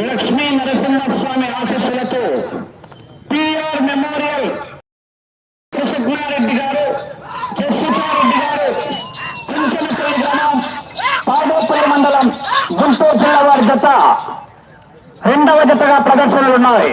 లక్ష్మీ నరసింహస్వామి ఆశీస్సులతో PR memorial Krishna Reddy గారు జస్సుకారెడ్డి గారు కుంచెనపల్లి గ్రామం పాదోపల్లి మండలం గుంటూరు జిల్లా వారి జత రెండవ జతగా ప్రదర్శనలు ఉన్నాయి.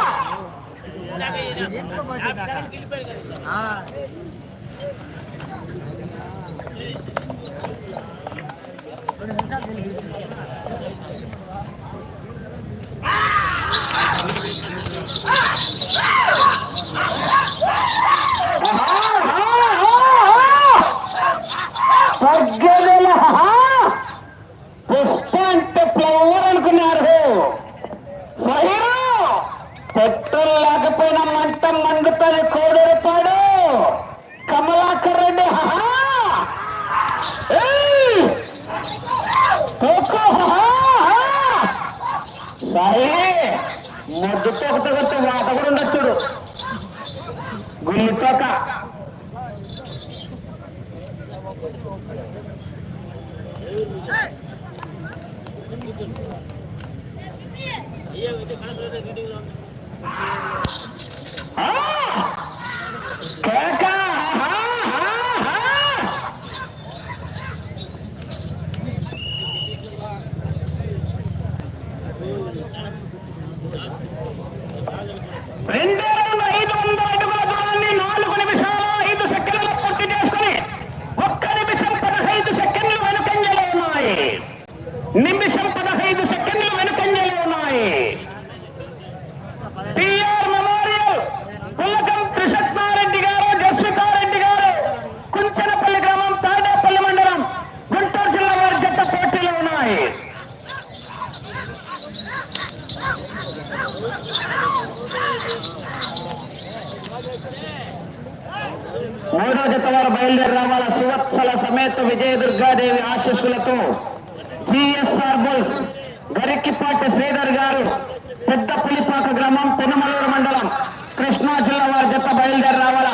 తగ్గేదేలా పుష్ప అంటే ఫ్లవర్ అనుకున్నారు పొత్తులు లేకపోయినా మంట మండుతుంది కోడూరుపాడు కమలాకర్ రెడ్డి సరే మొద్దుతో ఒకటి కొట్టి వాత కూడా ఉండొచ్చుడు గుళ్ళుతోక అయ్యా అయితే కళ మీటింగ్ Thank you. కృష్ణా జిల్లా వారి జత బయలుదేరి రావాలా?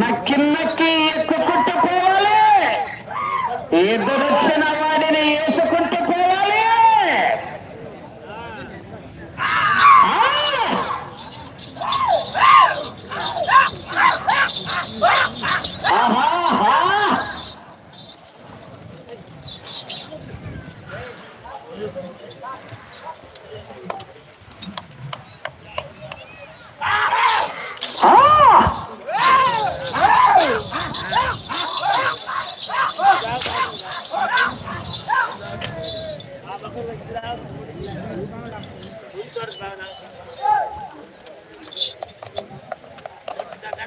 నక్కి నక్కి ఎక్కువ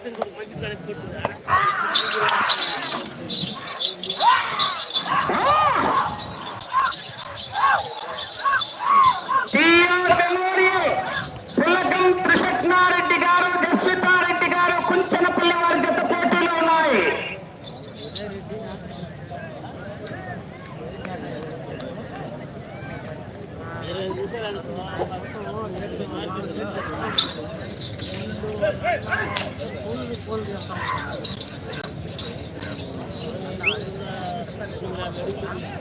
ಯಾಕಂದ್ರೆ ಮೈಸೂರು ಕಾಣಿಸ್ಕೊಡ್ತಾರೆ 混んでるかもしれない。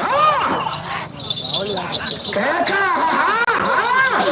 ఆ! కాకా! ఆహా!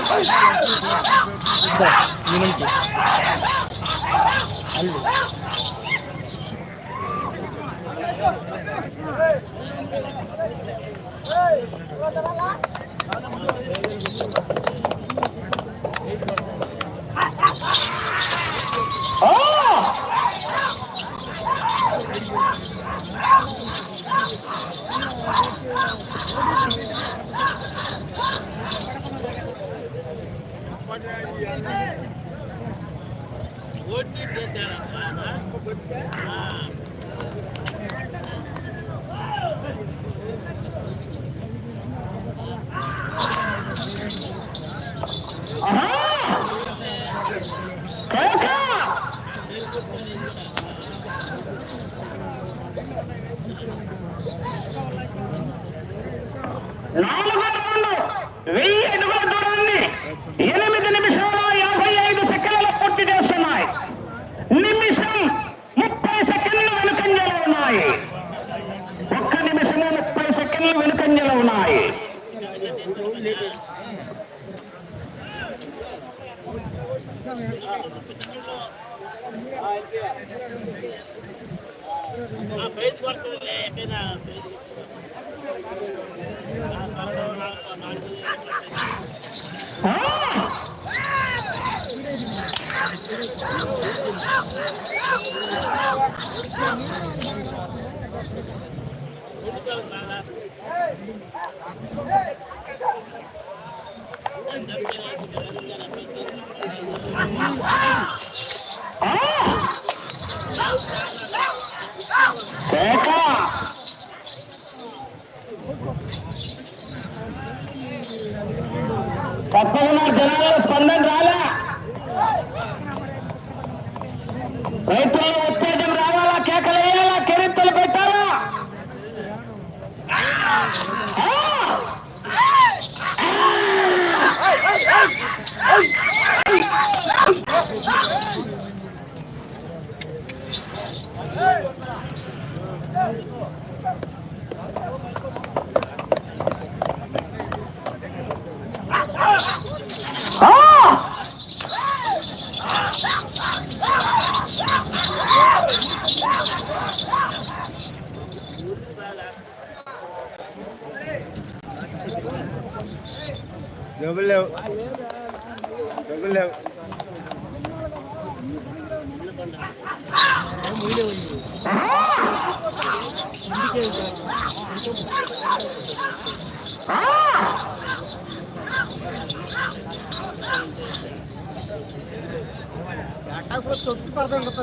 తప్పకుండా జనాల్లో స్పందన రాలా. రైతులను డబ్బులు లేవు డబ్బులు లేవు తొక్కి పడతాం కదా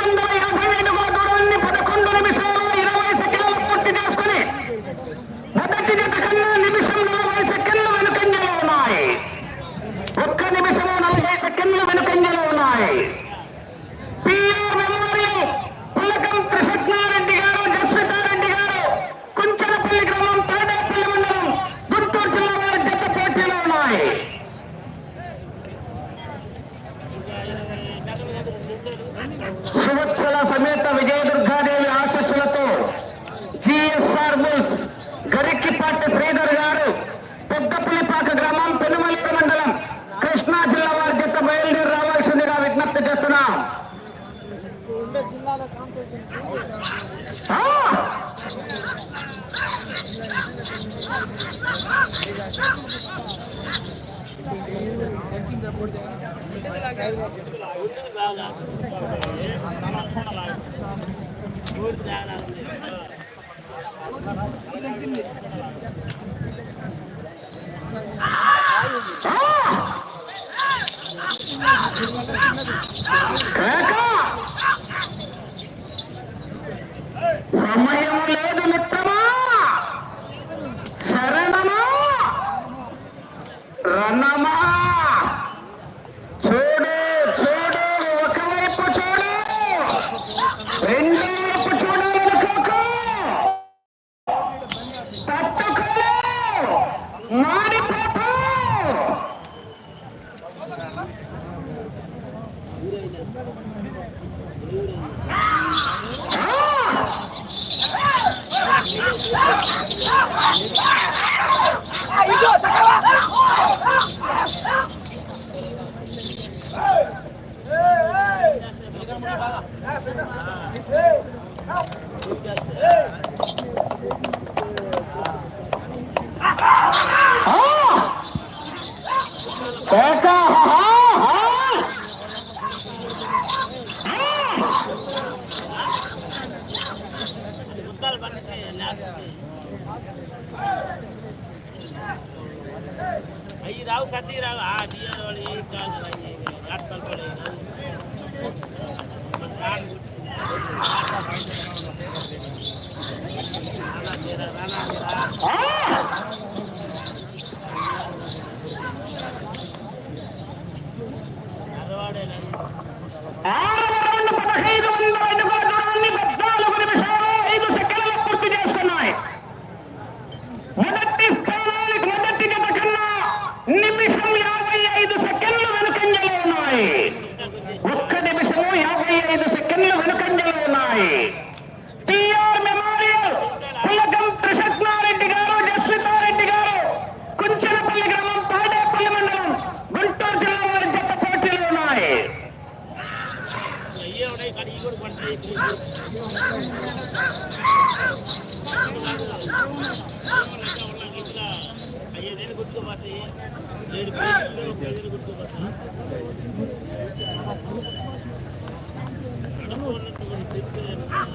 సమయం లేదు మిత్రమా! శరణమా! రణమా!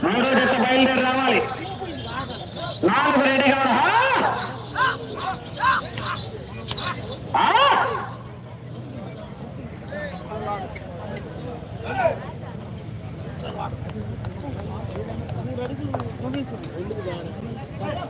మూడో జట్టు బయలుదేరి రావాలి. నాలుగు రెడీగా రెండు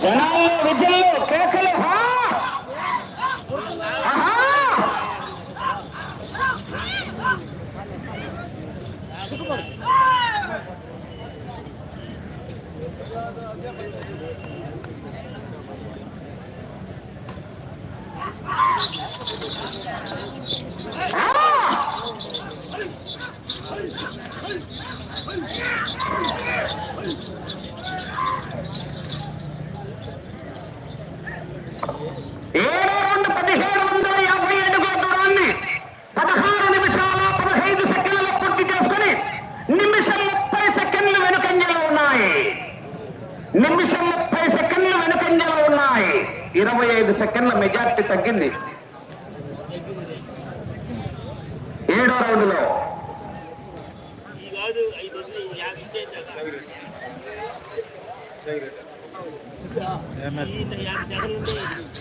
జనాల్లో విద్యలు కేకలు Thank you. నిమిషం ముప్పై సెకండ్లు వెనుకంజలో ఉన్నాయి. ఇరవై ఐదు సెకండ్ల మెజార్టీ తగ్గింది. ఏడో రౌండ్లో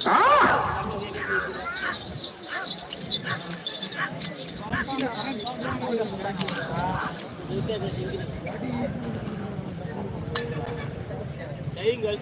ఆ! ஜெயிங்கள்.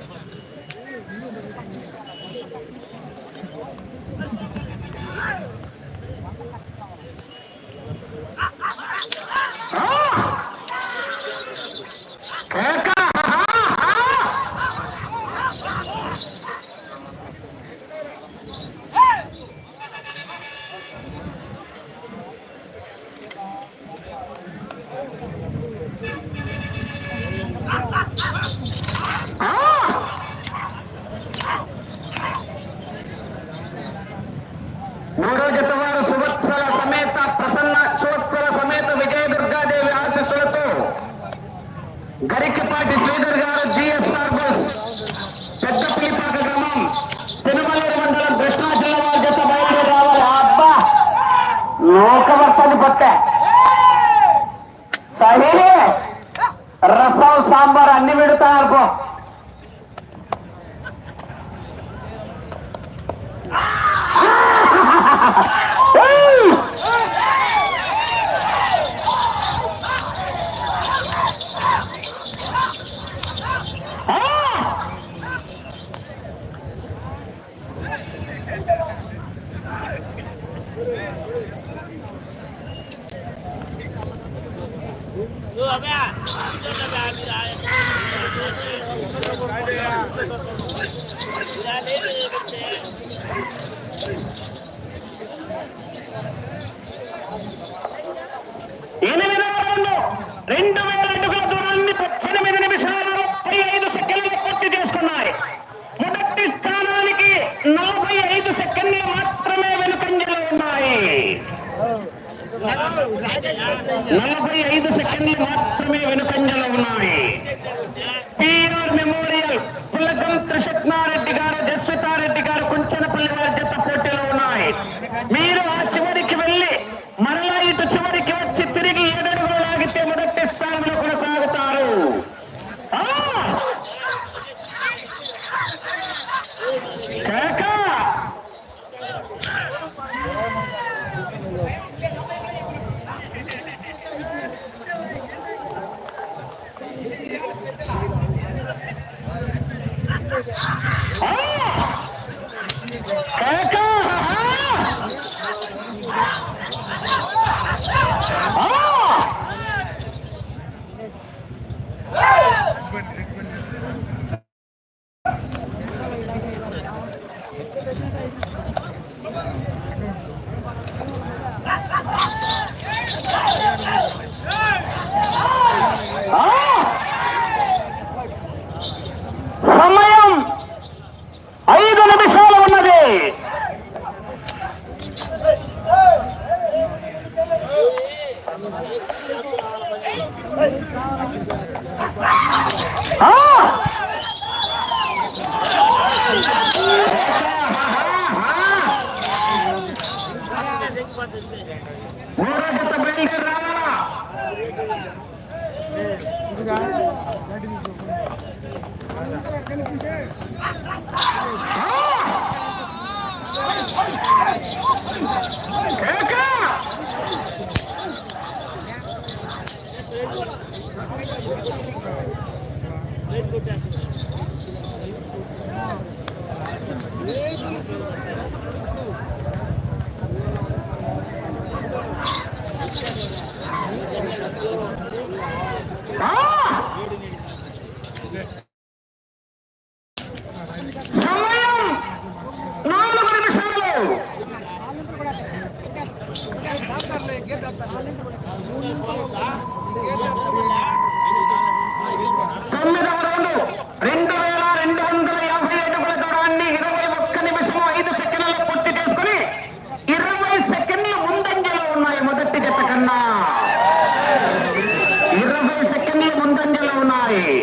ముందంజలో ఉన్నాయి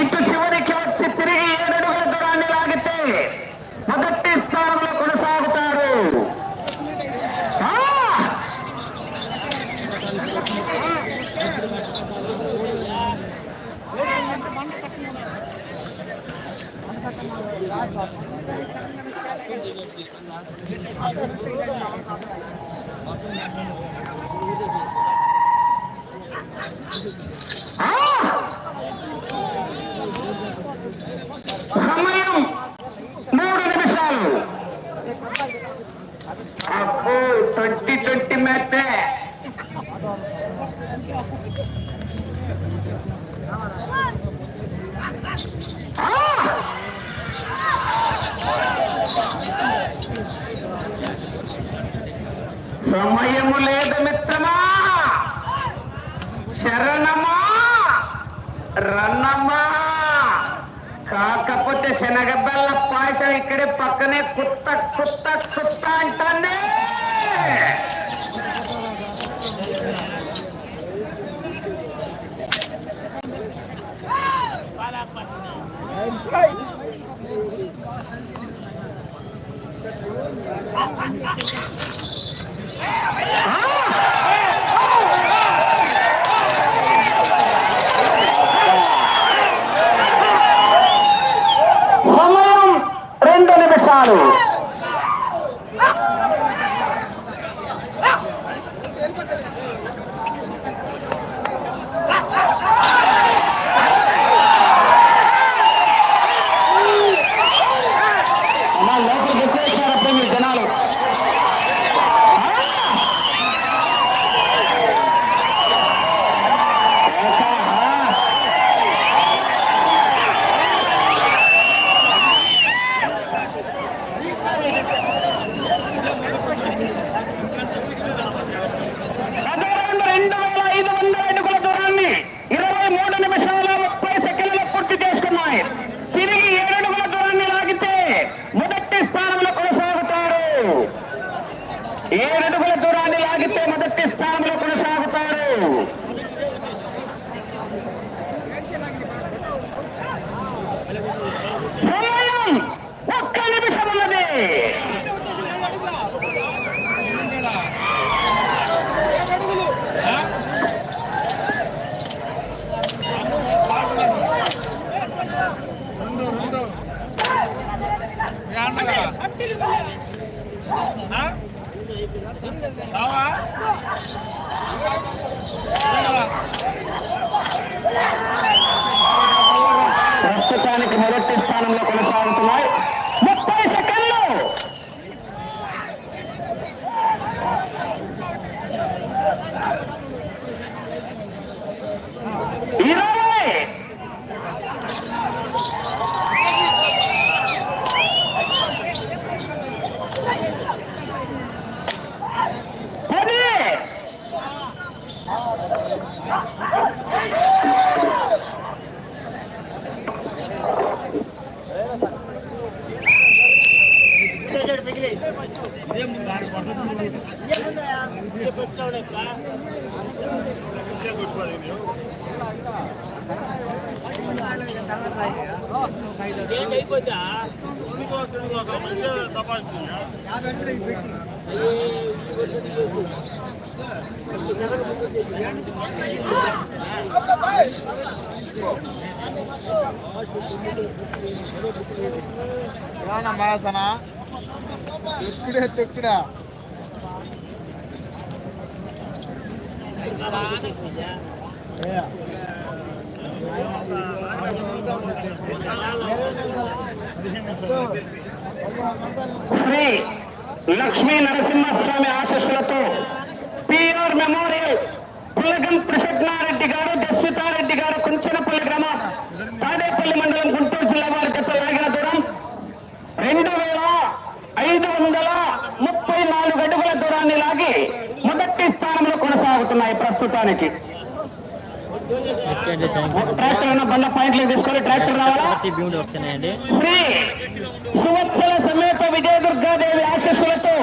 ఇటు చివరికి వచ్చి తిరిగి ఏడు అడుగుల దూరాన్ని లాగితే మొదటి స్థానంలో కొనసాగుతారు ఆ! ఆ! సమయం మూడు నిమిషాలు అబ్బో ట్వంటీ ట్వంటీ మ్యాచ్ సమయము లేదు మిత్రమా. శరణమా. రన్నమా కాకపోతే శనగబెల్ల పాయసం ఇక్కడే పక్కనే కుత్త కుత్త కుత్త అంటే సమయం రెండు నిమిషాలు. Криму. మాసన దుక్కుడే తొక్కుడా. శ్రీ లక్ష్మీ నరసింహస్వామి ఆశస్సులతో పిఆర్ మెమోరియల్ పులగం త్రిశగ్నారెడ్డి గారు జస్వితారెడ్డి గారు కుంచనపల్లి గ్రామం తాడేపల్లి మండలం గుంటూరు జిల్లా వారి గత లాగిన దూరం. రెండు మొదటి స్థానంలో కొనసాగుతున్నాయి ప్రస్తుతానికి. ట్రాక్టర్ ఉన్న బండ పాయింట్లు తీసుకొని ట్రాక్టర్ రావాలా? శ్రీ సువత్సల సమేత విజయ దుర్గాదేవి ఆశస్సులతో